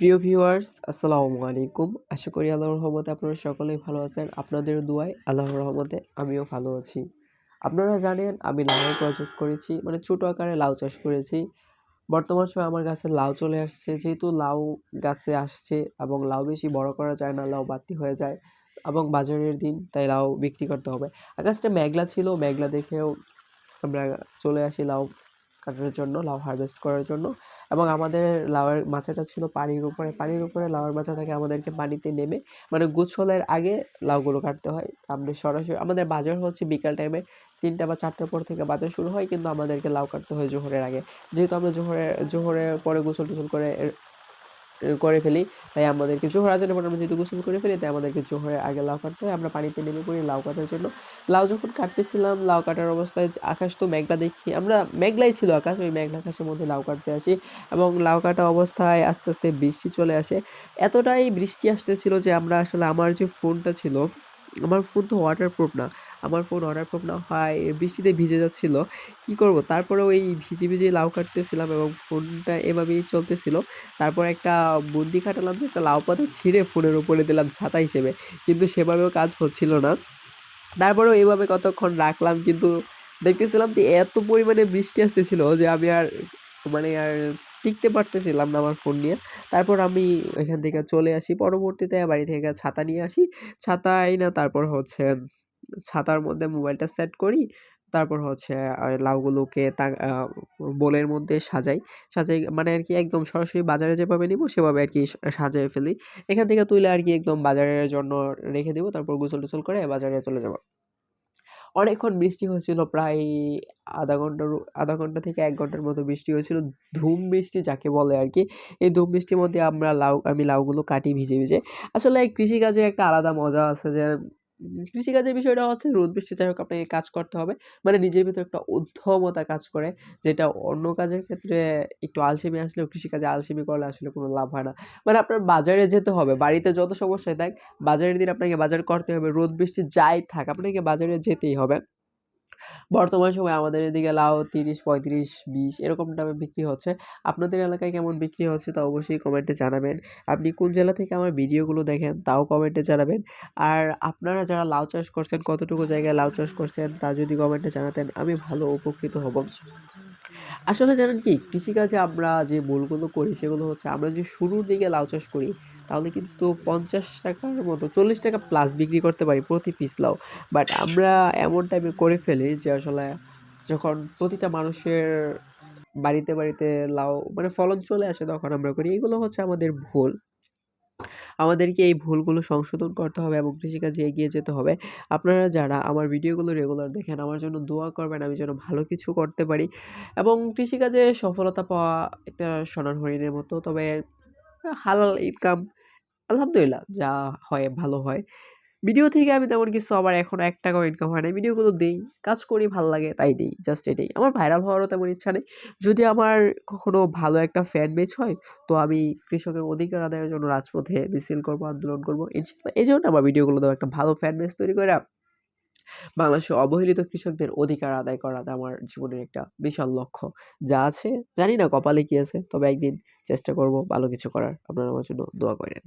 প্রিয় ভিউয়ার্স, আসসালামু আলাইকুম। আশা করি আল্লাহর রহমতে আপনারা সকলেই ভালো আছেন। আপনাদের দুয়ায় আল্লাহর রহমতে আমিও ভালো আছি। আপনারা জানেন, আমি লাউয়ের প্রজেক্ট করেছি মানে ছোটো আকারে লাউ চাষ করেছি। বর্তমান সময় আমার গাছে লাউ চলে আসছে। যেহেতু লাউ গাছে আসছে এবং লাউ বেশি বড় করা যায় না, লাউ বাড়তি হয়ে যায় এবং বাজারের দিন, তাই লাউ বিক্রি করতে হবে। আকাশটা মেঘলা ছিল, মেঘলা দেখেও আমরা চলে আসি লাউ কাটার জন্য, লাউ হারভেস্ট করার জন্য। এবং আমাদের লাউয়ের মাচাটা ছিল পানির উপরে। পানির উপরে লাউয়ের মাচা থাকে আমাদেরকে পানিতে নেমে মানে গোসলের আগে লাউগুলো কাটতে হয়। আমরা সরাসরি আমাদের বাজার হচ্ছে বিকাল টাইমে তিনটা বা চারটার পর থেকে বাজার শুরু হয়, কিন্তু আমাদেরকে লাউ কাটতে হয় জোহরের আগে। যেহেতু আমরা জোহরের জোহরের পরে গোসল টোসল করে করে ফেলি। তাই আমাদেরকে জোহর আজানের আমরা যেহেতু গোসল করে ফেলি, তাই আমাদেরকে জোহরের আগে লাউ কাটতে হয়। আমরা পানিতে নেমে পড়ি লাউ কাটার জন্য। লাউ যখন কাটতেছিলাম, লাউ কাটার অবস্থায় আকাশ তো মেঘলা দেখি, আমরা মেঘলাই ছিল আকাশ, ওই মেঘলা আকাশের মধ্যে লাউ কাটতে আসি এবং লাউ কাটা অবস্থায় আস্তে আস্তে বৃষ্টি চলে আসে। এতটাই বৃষ্টি আসতেছিল যে আমরা আসলে আমার যে ফোনটা ছিল, আমার ফোন তো ওয়াটারপ্রুফ না। আমার ফোন ওয়াটারপ্রুফ না হয়, বৃষ্টিতে ভিজে যাচ্ছিল, কি করব? তারপরে ওই ভিজে ভিজে লাউ কাটতেছিলাম এবং ফোনটা এভাবেই চলতেছিল। তারপর একটা বুদ্ধি খাটালাম যে একটা লাউ পাতা ছিঁড়ে ফোনের উপরে দিলাম ছাতা হিসেবে, কিন্তু সেভাবেও কাজ হচ্ছিল না। তারপরেও এইভাবে কতক্ষণ রাখলাম, কিন্তু দেখতেছিলাম যে এত পরিমাণে বৃষ্টি আসতেছিল যে আমি আর মানে আর টিকতে পারতেছিলাম না আমার ফোন নিয়ে। তারপর আমি এখান থেকে চলে আসি, পরবর্তীতে বাড়ি থেকে ছাতা নিয়ে আসি। ছাতা না, তারপর হচ্ছে ছাতার মধ্যে মোবাইলটা সেট করি। তারপর হচ্ছে লাউগুলোকে তা বোলের মধ্যে সাজাই। সাজাই মানে আর কি একদম সরাসরি বাজারে যেভাবে নিব, সেভাবে আর কি সাজিয়ে ফেলি। এখান থেকে তুলে আর কি একদম বাজারের জন্য রেখে দেবো। তারপর গোসল টোসল করে বাজারে চলে যাব। অনেকক্ষণ বৃষ্টি হয়েছিল, প্রায় আধা ঘণ্টার আধা ঘণ্টা থেকে এক ঘণ্টার মতো বৃষ্টি হয়েছিল। ধুম বৃষ্টি যাকে বলে আর কি এই ধুম বৃষ্টির মধ্যে আমরা লাউ, আমি লাউগুলো কাটি ভিজে ভিজে। আসলে কৃষিকাজের একটা আলাদা মজা আছে যে কৃষিকাজের বিষয়টা হচ্ছে রোদ, বৃষ্টি, যাই হোক আপনাকে কাজ করতে হবে। মানে নিজের ভিতরে একটা অধ্যমতা কাজ করে, যেটা অন্য কাজের ক্ষেত্রে একটু আলসেমি আসলেও, কৃষিকাজে আলসেমি করলে আসলে কোনো লাভ হয় না। মানে আপনার বাজারে যেতে হবে, বাড়িতে যত সমস্যায় থাক, বাজারের দিন আপনাকে বাজার করতে হবে, রোদ, বৃষ্টি যাই থাক, আপনাকে বাজারে যেতেই হবে। বর্তমান সময়ে আমাদের এদিকে লাউ তিরিশ, পঁয়ত্রিশ, বিশ এরকম দামে বিক্রি হচ্ছে। আপনাদের এলাকায় কেমন বিক্রি হচ্ছে তা অবশ্যই কমেন্টে জানাবেন। আপনি কোন জেলা থেকে আমার ভিডিওগুলো দেখেন তাও কমেন্টে জানাবেন। আর আপনারা যারা লাউ চাষ করছেন, কতটুকু জায়গায় লাউ চাষ করছেন তা যদি কমেন্টে জানাতেন, আমি ভালো উপকৃত হব। আসলে জানেন কি, কৃষিকাজে আমরা যে মূলগুলো করি সেগুলো হচ্ছে আমরা যদি শুরুর দিকে লাউ চাষ করি তাহলে কিন্তু পঞ্চাশ টাকার মতো, চল্লিশ টাকা প্লাস বিক্রি করতে পারি প্রতি পিস লাউ বাট আমরা এমন টাইমে করে ফেলি যে আসলে যখন প্রতিটা মানুষের বাড়িতে বাড়িতে লাউ মানে ফলন চলে আসে তখন আমরা করি। এগুলো হচ্ছে আমাদের ভুল। আমাদেরকে এই ভুলগুলো সংশোধন করতে হবে এবং কৃষিকাজে এগিয়ে যেতে হবে। আপনারা যারা আমার ভিডিওগুলো রেগুলার দেখেন, আমার জন্য দোয়া করবেন, আমি যেন ভালো কিছু করতে পারি। এবং কৃষিকাজে সফলতা পাওয়া একটা সোনার হরিণের মতো, তবে হালাল ইনকাম আলহামদুলিল্লাহ, যা হয় ভালো হয়। ভিডিও থেকে আমি তেমন কিছু আবার এখন এক টাকাও ইনকাম হয় না ভিডিওগুলো দিই, কাজ করি, ভালো লাগে, তাই দিই জাস্ট এটাই আমার ভাইরাল হওয়ারও তেমন ইচ্ছা নেই। যদি আমার কখনো ভালো একটা ফ্যান বেচ হয়, তো আমি কৃষকের অধিকার আদায়ের জন্য রাজপথে মিছিল করব, আন্দোলন করব এই জন্য আমার ভিডিওগুলো দেবো একটা ভালো ফ্যান বেচ তৈরি করে বাংলাদেশের অবহেলিত কৃষকদের অধিকার আদায় করাটা আমার জীবনের একটা বিশাল লক্ষ্য। যা আছে, জানি না কপালে কি আছে, তবে একদিন চেষ্টা করব ভালো কিছু করার। আপনারা আমার জন্য দোয়া করেন।